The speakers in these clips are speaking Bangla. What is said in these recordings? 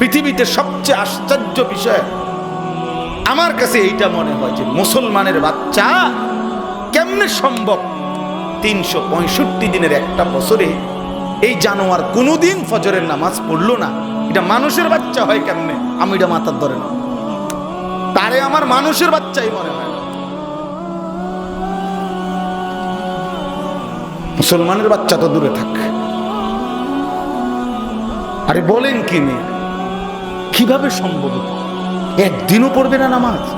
পৃথিবীতে সবচেয়ে আশ্চর্য বিষয়, আমার কাছে এইটা মনে হয় যে মুসলমানের বাচ্চা কেমনে সম্ভব তিনশো পঁয়ষট্টি দিনের একটা বছরে এই জানোয়ার কোনোদিন ফজরের নামাজ পড়ল না? এটা মানুষের বাচ্চা হয় কেমনে? আমি এটা মাথার ধরে না তারে আমার মানুষের বাচ্চাই মনে হয় মুসলমানের বাচ্চা তো দূরে থাক। আরে বলেন কি মেয়ে? কীভাবে সম্ভব? একদিনও পড়বে না নামাজ।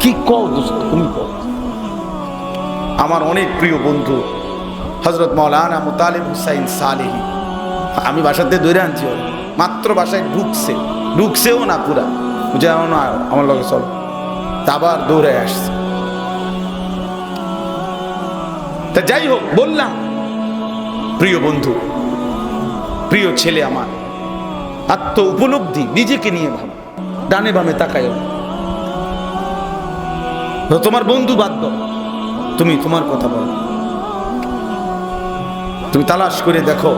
কি কও দোস্ত, তুমি কও। আমার অনেক প্রিয় বন্ধু হজরত মৌলানা মুতালিব হুসাইন সালেহি। আমি বাসাতে দৈরে আনছি মাত্র বাসায় ঢুকছে। ঢুকছেও না পুরা। বুঝে না, আমার লগে চলো। আবার দৌড়ে আসছে। তা যাই হোক, বললাম, প্রিয় বন্ধু প্রিয় ছেলে আমার, আত্ম উপলব্ধি নিজেকে নিয়ে ভাব, ডানে বামে তাকায় তোমার বন্ধু বাদ তুমি তোমার কথা বলো। তুমি তালাশ করে দেখো,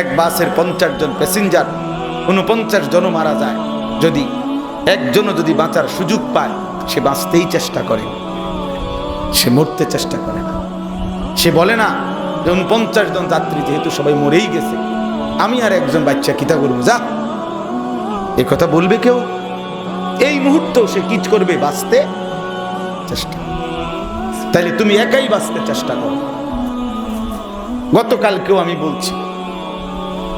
এক বাসের পঞ্চাশ জন প্যাসেঞ্জার উনপঞ্চাশ জনও মারা যায়। যদি একজনও যদি বাঁচার সুযোগ পায়, সে বাঁচতেই চেষ্টা করে। সে মরতে চেষ্টা করে না। সে বলে না যে উনপঞ্চাশ জন যাত্রী যেহেতু সবাই মরেই গেছে, আমি আর একজন বাচ্চা কিতা করব? যা। এ কথা বলবে কেউ? এই মুহূর্তেও সে কিচ করবে বাঁচতে? চেষ্টা। তাইলে তুমি একাই বাঁচতে চেষ্টা করো। গতকালকেও আমি বলছি,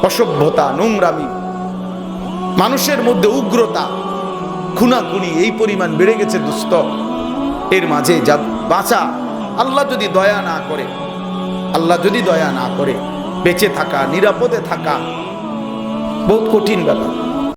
অসভ্যতা, নোংরামি, মানুষের মধ্যে উগ্রতা, খুনাখুনি, এই পরিমাণ বেড়ে গেছে দুস্থ। এর মাঝে যা বাঁচা, আল্লাহ যদি দয়া না করে আল্লাহ যদি দয়া না করে বেঁচে থাকা নিরাপদে থাকা বহুত কঠিন ব্যাপার।